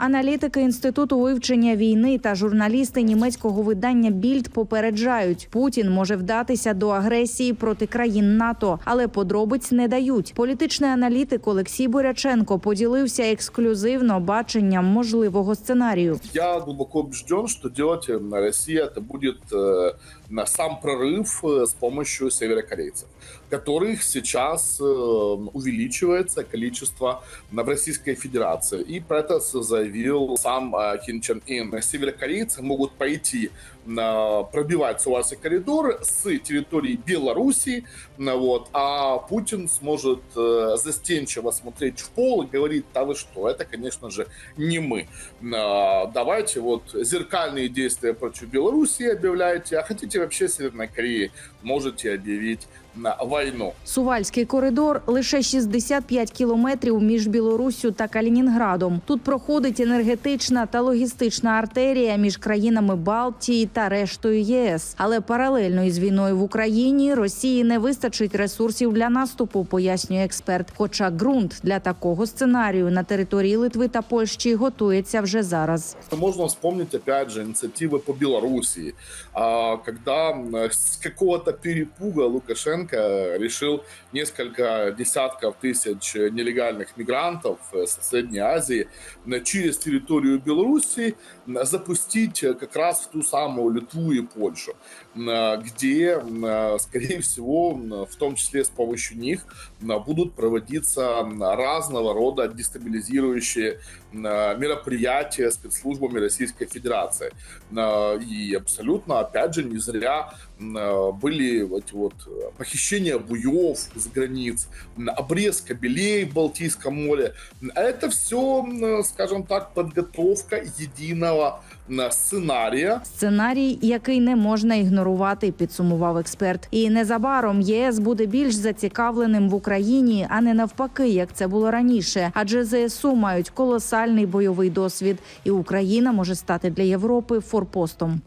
Аналітики інституту вивчення війни та журналісти німецького видання Більд попереджають, Путін може вдатися до агресії проти країн НАТО, але подробиць не дають. Політичний аналітик Олексій Боряченко поділився ексклюзивно баченням можливого сценарію. Я глубоко убежден, что делать э, Россия это будет э, на сам прорыв э, с помощью северокорейцев, которых сейчас э, увеличивается количество в Российской Федерации. И про это заявил сам Ким Чен Ин. Северокорейцы могут пойти на пробивать Суарский коридор с территории Белоруссии, ну вот, а Путин сможет э, застенчиво смотреть в пол и говорить, да вы что, это, конечно же, не мы. А, Давайте вот зеркальные действия против Белоруссии объявляйте, а хотите вообще Северной Кореи, можете объявить на войну. Сувальський коридор лише 65 кілометрів між Білоруссю та Калінінградом. Тут проходить енергетична та логістична артерія між країнами Балтії та рештою ЄС. Але паралельно із війною в Україні Росії не вистачить ресурсів для наступу, пояснює експерт. Хоча ґрунт для такого сценарію на території Литви та Польщі готується вже зараз. Можно вспомнить, опять же, инициативы по когда м, с какого-то перепуга Лукашенко решил несколько десятков тысяч нелегальных мигрантов э, с Средней Азии через территорию Белоруссии м, запустить э, как раз в ту самую Литву и Польшу, м, где, скорее всего, в том числе с помощью них будут проводиться разного рода дестабилизирующие мероприятия спецслужбами Российской Федерации. Э, И абсолютно, опять же, не зря э, были эти вот похищения буев с границ, обрез кабелей в Балтийском море. Это все, скажем так, подготовка единого м, сценария, Сценарій, який не можна ігнорувати, підсумував експерт. І незабаром ЄС буде більш зацікавленим в Україні, а не навпаки, як це було раніше. Адже ЗСУ мають колосальний бойовий досвід, і Україна може стати для Європи форпостом.